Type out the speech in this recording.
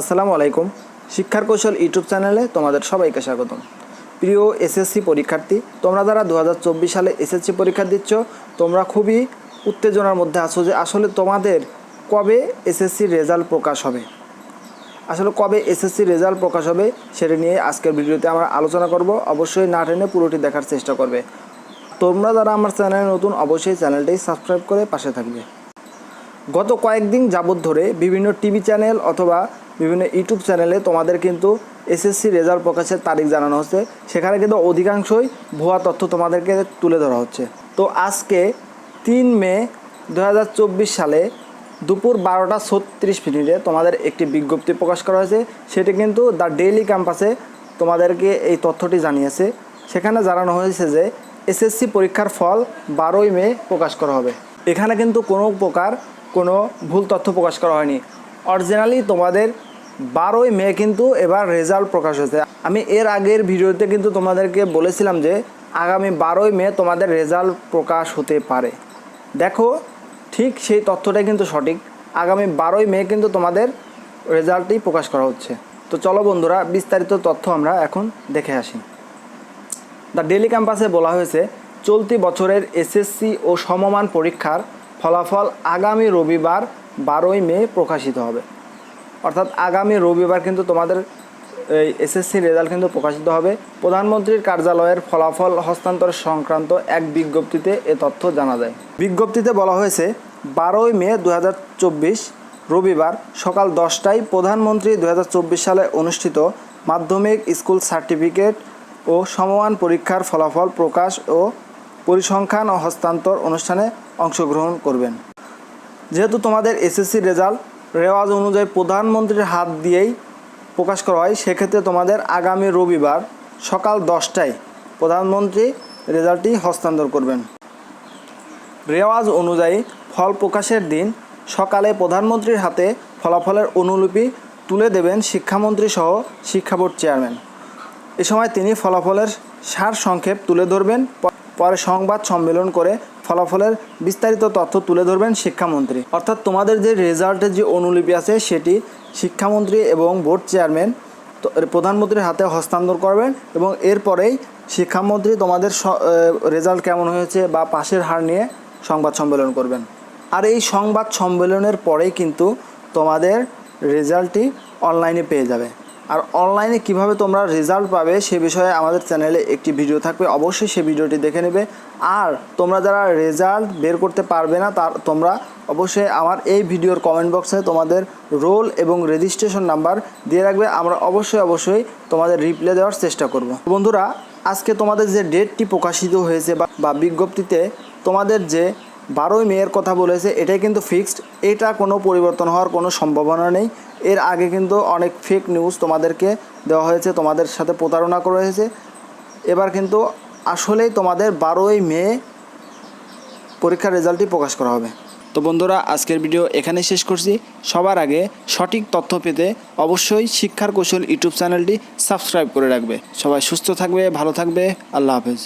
আসসালামু আলাইকুম। শিক্ষার কৌশল ইউটিউব চ্যানেলে তোমাদের সবাইকে স্বাগতম। প্রিয় এসএসসি পরীক্ষার্থী, তোমরা যারা দু হাজার চব্বিশ সালে এসএসসি পরীক্ষা দিচ্ছ, তোমরা খুবই উত্তেজনার মধ্যে আছো যে আসলে তোমাদের কবে এসএসসি রেজাল্ট প্রকাশ হবে। আসলে কবে এসএসসি রেজাল্ট প্রকাশ হবে সেটা নিয়ে আজকের ভিডিওতে আমরা আলোচনা করব। অবশ্যই না টেনে পুরোটি দেখার চেষ্টা করবে। তোমরা যারা আমার চ্যানেলে নতুন, অবশ্যই চ্যানেলটি সাবস্ক্রাইব করে পাশে থাকবে। গত কয়েকদিন যাবৎ ধরে বিভিন্ন টিভি চ্যানেল অথবা বিভিন্ন ইউটিউব চ্যানেলে তোমাদের কিন্তু এসএসসি রেজাল্ট প্রকাশের তারিখ জানানো হচ্ছে। সেখানে কিন্তু অধিকাংশই ভুয়া তথ্য তোমাদেরকে তুলে ধরা হচ্ছে। তো আজকে তিন মে দু হাজার চব্বিশ সালে দুপুর বারোটা ছত্রিশ মিনিটে তোমাদের একটি বিজ্ঞপ্তি প্রকাশ করা হয়েছে। সেটি কিন্তু দ্য ডেইলি ক্যাম্পাসে তোমাদেরকে এই তথ্যটি জানিয়েছে। সেখানে জানানো হয়েছে যে এসএসসি পরীক্ষার ফল বারোই মে প্রকাশ করা হবে। এখানে কিন্তু কোনো প্রকার কোনো ভুল তথ্য প্রকাশ করা হয়নি। অরিজিনালি তোমাদের বারোই মে কিন্তু এবার রেজাল্ট প্রকাশ হয়েছে। আমি এর আগের ভিডিওতে কিন্তু তোমাদেরকে বলেছিলাম যে আগামী বারোই মে তোমাদের রেজাল্ট প্রকাশ হতে পারে। দেখো, ঠিক সেই তথ্যটাই কিন্তু সঠিক। আগামী বারোই মে কিন্তু তোমাদের রেজাল্টই প্রকাশ করা হচ্ছে। তো চলো বন্ধুরা, বিস্তারিত তথ্য আমরা এখন দেখে আসি। দ্য ডেলি ক্যাম্পাসে বলা হয়েছে, চলতি বছরের এসএসসি ও সমমান পরীক্ষার ফলাফল আগামী রবিবার বারোই মে প্রকাশিত হবে। অর্থাৎ আগামী রবিবার কিন্তু তোমাদের এই এসএসসি রেজাল্ট কিন্তু প্রকাশিত হবে। প্রধানমন্ত্রীর কার্যালয়ের ফলাফল হস্তান্তর সংক্রান্ত এক বিজ্ঞপ্তিতে এ তথ্য জানা যায়। বিজ্ঞপ্তিতে বলা হয়েছে, বারোই মে দু হাজার চব্বিশ রবিবার সকাল দশটায় প্রধানমন্ত্রী দু হাজার চব্বিশ সালে অনুষ্ঠিত মাধ্যমিক স্কুল সার্টিফিকেট ও সমমান পরীক্ষার ফলাফল প্রকাশ ও পরিসংখ্যান ও হস্তান্তর অনুষ্ঠানে অংশগ্রহণ করবেন। যেহেতু তোমাদের এসএসসি রেজাল্ট রেওয়াজ অনুযায়ী প্রধানমন্ত্রীর হাত দিয়েই প্রকাশ করা হয়, সেক্ষেত্রে তোমাদের আগামী রবিবার সকাল দশটায় প্রধানমন্ত্রী রেজাল্টটি হস্তান্তর করবেন। রেওয়াজ অনুযায়ী ফল প্রকাশের দিন সকালে প্রধানমন্ত্রীর হাতে ফলাফলের অনুলিপি তুলে দেবেন শিক্ষামন্ত্রী সহ শিক্ষা বোর্ড চেয়ারম্যান। এ সময় তিনি ফলাফলের সার সংক্ষেপ তুলে ধরবেন, পরে সংবাদ সম্মেলন করে ফলাফলের বিস্তারিত তথ্য তুলে ধরবেন শিক্ষামন্ত্রী। অর্থাৎ তোমাদের যে রেজাল্টের যে অনুলিপি আছে, সেটি শিক্ষামন্ত্রী এবং বোর্ড চেয়ারম্যান প্রধানমন্ত্রীর হাতে হস্তান্তর করবেন এবং এরপরেই শিক্ষামন্ত্রী তোমাদের রেজাল্ট কেমন হয়েছে বা পাশের হার নিয়ে সংবাদ সম্মেলন করবেন। আর এই সংবাদ সম্মেলনের পরেই কিন্তু তোমাদের রেজাল্টটি অনলাইনে পেয়ে যাবে। আর অনলাইনে কীভাবে তোমরা রেজাল্ট পাবে সে বিষয়ে আমাদের চ্যানেলে একটি ভিডিও থাকবে। অবশ্যই সেই ভিডিওটি দেখে নেবে। আর তোমরা যারা রেজাল্ট বের করতে পারবে না, তার তোমরা অবশ্যই আমার এই ভিডিওর কমেন্ট বক্সে তোমাদের রোল এবং রেজিস্ট্রেশন নাম্বার দিয়ে রাখবে। আমরা অবশ্যই অবশ্যই তোমাদের রিপ্লে দেওয়ার চেষ্টা করব। বন্ধুরা, আজকে তোমাদের যে ডেটটি প্রকাশিত হয়েছে বা- বিজ্ঞপ্তিতে তোমাদের যে বারোই মেয়ের কথা বলেছে, এটাই কিন্তু ফিক্সড এটা কোনো পরিবর্তন হওয়ার কোনো সম্ভাবনা নেই। এর আগে কিন্তু অনেক ফেক নিউজ তোমাদেরকে দেওয়া হয়েছে, তোমাদের সাথে প্রতারণা করা হয়েছে। এবার কিন্তু আসলেই তোমাদের বারোই মে পরীক্ষার রেজাল্টটি প্রকাশ করা হবে। তো বন্ধুরা, আজকের ভিডিও এখানে শেষ করছি। সবার আগে সঠিক তথ্য পেতে অবশ্যই শিক্ষার কৌশল ইউটিউব চ্যানেলটি সাবস্ক্রাইব করে রাখবে। সবাই সুস্থ থাকবে, ভালো থাকবে, আল্লাহ হাফেজ।